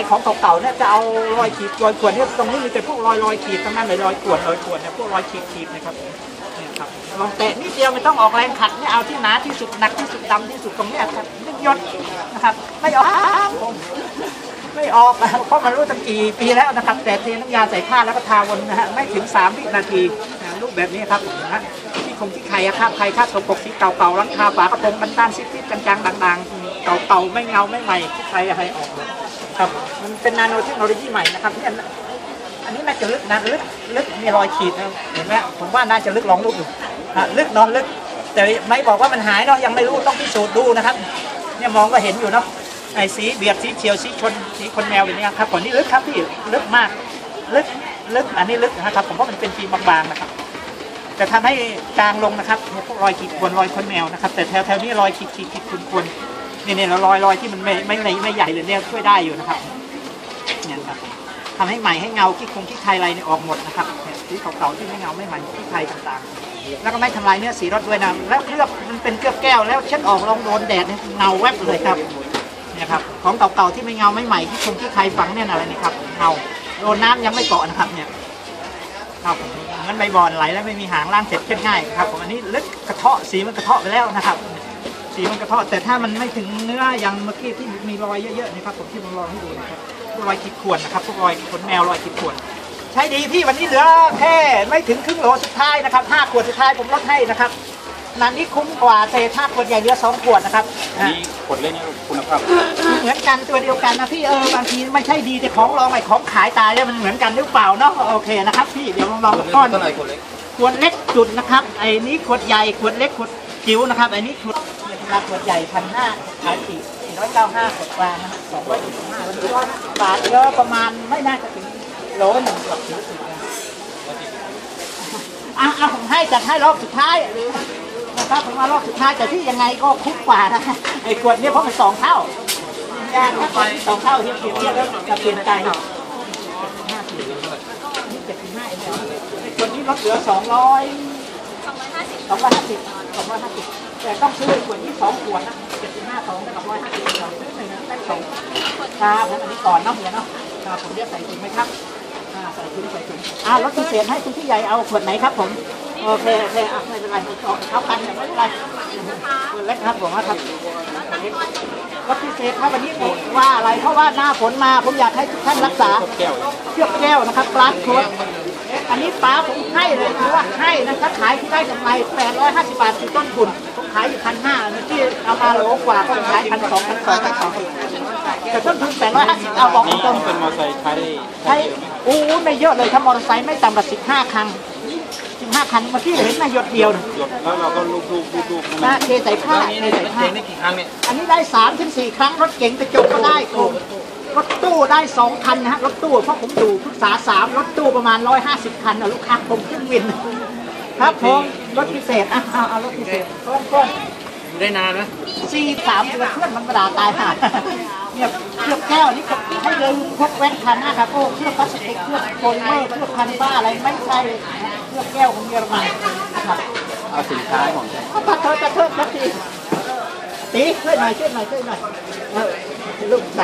ายของเก่าๆเนี่ยจะเอารอยขีดรอยข่วนเนี่ยตรงนี้มีแต่พวกรอยรอยขีดทั้งนั้นเลยรอยข่วนรอยข่วนเนี่ยพวกรอยขีดขีดนะครับเนี่ยครับลองแตะนิดเดียวไม่ต้องออกแรงขัดเนี่ยเอาที่หนาที่สุดหนักที่สุดดำที่สุดตรงเนี้ยครับนึกยศนะครับ ไม่ออกผมไม่ออกเพราะมันรู้ตั้งกี่ปีแล้วนะครับ แต่เทน้ำยาใส่ผ้าแล้วก็ทาวนนะฮะไม่ถึง 3 วินาทีรูปแบบนี้ครับผมนะที่คงที่ใครครับใครคาดสกปรกสีเก่าๆรังคาฝากระโปรงบันต้านซิปๆจางๆด่างๆ เก่าๆไม่เงาไม่ใหม่ที่ใครอะไรออกหมดครับ มันเป็นนาโนเทคโนโลยีใหม่นะครับเนี่ยอันนี้น่าจะลึกนะลึกลึกมีรอยขีดนะเห็นไหมผมว่าน่าจะลึกลองลูกดูอะลึกนอนลึก แต่ไม่บอกว่ามันหายเนาะยังไม่รู้ต้องพิสูจน์ดูนะครับ เนี่ยมองก็เห็นอยู่เนาะไอ้สีเบียดสีเฉียวสีชนสีคนแมวแบบนี้ครับก่อนนี้ลึกครับพี่ลึกมากลึกลึกอันนี้ลึกนะครับ ผมว่ามันเป็นฟิล์มบางๆนะครับจะทำให้จางลงนะครับมีพวกรอยขีดข่วนรอยคนแมวนะครับ แต่แถวแถวๆนี้รอยขีดขีดขีดคุน คุนนี่เนี่ยรอยรอยที่มันไม่ไม่ไม่ใหญ่เลยเนี่ยช่วยได้อยู่นะครับเนี่ยครับทำให้ใหม่ให้เงาขี้คงขี้ไทยอะไรเนี่ยออกหมดนะครับเนี่เก่าๆที่ไม่เงาไม่ใหม่ขี้ไทยต่างๆ แล้วก็ไม่ทำลายเนื้อสีรถด้วยนะแล้วเคลือบมันเป็นเคลือบแก้วแล้วเช็ดออกลองโดนแดดเนี่ยเงาแวบเลยครับเนี่ยครับของเก่าๆที่ไม่เงาไม่ใหม่ที่คงขี้ไทยฝังเนี่ยอะไรนี่ครับเงาโดนน้ำยังไม่เกาะนะครับเนี่ยครับงั้นใบบอลไหลแล้วไม่มีหางล่างเสร็จเช็ดง่ายครับผมอันนี้ลึกกระเทาะสีมันกระเทาะไปแล้วนะครับ สีมันกระเทาะแต่ถ้ามันไม่ถึงเนื้ออย่างเมื่อกี้ที่มีรอยเยอะๆนะครับผมที่ผมลองให้ดูนะครับพวกรอยขีดข่วนนะครับพวกรอยขนแมวรอยขีดข่วนใช้ดีพี่วันนี้เหลือแค่ไม่ถึงครึ่งโลสุดท้ายนะครับห้าขวดสุดท้ายผมลดให้นะครับนันนี้คุ้มกว่าเศษห้าขวดใหญ่เหลือสองขวดนะครับอะนี่กดเล่นนี่คุณภาพเหมือนกันตัวเดียวกันนะพี่เออบางทีไม่ใช่ดีแต่ของรองไอ้ของขายตายแล้วมันเหมือนกันหรือเปล่าเนาะโอเคนะครับพี่เดี๋ยวลองลองก้อนเท่าไหร่คนเล็กขวดเล็กจุดนะครับไอ้นี้ขวดใหญ่ขวดเล็กขวดจิ๋วนะครับไอ้นี้ขวดเนี่ย ราคาขวใหญ่พันห้าขายสี่สี่ร้อยเก้าห้าขวดกลางนะสองร้อยสิบห้าวันนี้ร้อยห้าบาทเยอะประมาณไม่น่าจะถึงโลหนึ่งกับถึงสิบนะอะอะผมให้จัดให้รอบสุดท้ายนะครับผมว่ารอบสุดท้ายแต่ที่ยังไงก็คุ้มกว่านะไอ้ขวดเนี้เพราะมันสองเท่ายากนะสองเท่าทีเปรียบเทียบแล้วจะเปลี่ยนใจหนี่เจ็ดสิบห้าเองไอ้คนนี้ลดเหลือสองร้อยสองร้อยห้าสิบสองร้อยห้าสิบสองร้อยห้าสิบ แต่ต้องซื้อขวดนี้สองขวดนะเจ็ดสิบห้าสองกับร้อยห้าสิบเราซื้อหนึ่งได้สองครับผมอันนี้ก่อนเนาะเฮียเนาะครับผมเรียกใส่ถุงไหมครับอ่าใส่ถุงใส่ถุงอ่ารถพิเศษให้คุณพี่ใหญ่เอาขวดไหนครับผมโอเคโอเคอะไม่เป็นไรเอาเอากันไม่เป็นไรขวดเล็กครับผมครับขวดเล็กรถพิเศษครับวันนี้ผมว่าอะไรเพราะว่าหน้าฝนมาผมอยากให้ทุกท่านรักษาแก้วเชือกแก้วนะครับปลาสโคต อันนี้ป้าผมให้เลยคือว่าให้นะครับขายที่ได้กำไร850 บาทคือต้นทุนผมขายอยู่พันห้าที่เอามาโหลกว่าก็ขายพันสองพันสองพันสองแต่ต้นทุน850เอาบอกนี่ตรงเป็นมอเตอร์ไซค์ใช้ได้ใช้อู้ไม่เยอะเลยถ้ามอเตอร์ไซค์ไม่ต่ำกว่า15คัน15คันเมื่อกี้เห็นมาหยดเดียวนะหยดแล้วเราก็ลูบลูบลูบลูบนะเทใส่ผ้าเทใส่ผ้าได้กี่ครั้งเนี่ยอันนี้ได้สามถึงสี่ครั้งรถเก๋งกระจกก็ได้ผม รถตู้ได้สองคันนะฮะรถตู้เพราะผมอยู่พุทธาสามรถตู้ประมาณร้อยห้าสิบคันนะลูกค้าผมขึ้นวิน ครับผมรถพิเศษอะเอาเอารถพิเศษเพิ่มเพิ่มอยู่ได้นานไหมสี่สามเดือนเพื่อนมันกระดาตายห่าเนี่ยเคลือบแก้วนี่ก็ให้เลยพวกแว่นคันนะครับโอ้เคลือบพลาสติกเคลือบโพลิเมอร์เคลือบคันบ้าอะไรไม่ใช่เคลือบแก้วของเยอรมันนะครับเอาสินค้าของใช้เอาตัดเธอตัดเธอตัดทีตีช่วยหน่อยช่วยหน่อยช่วยหน่อย เออลูกส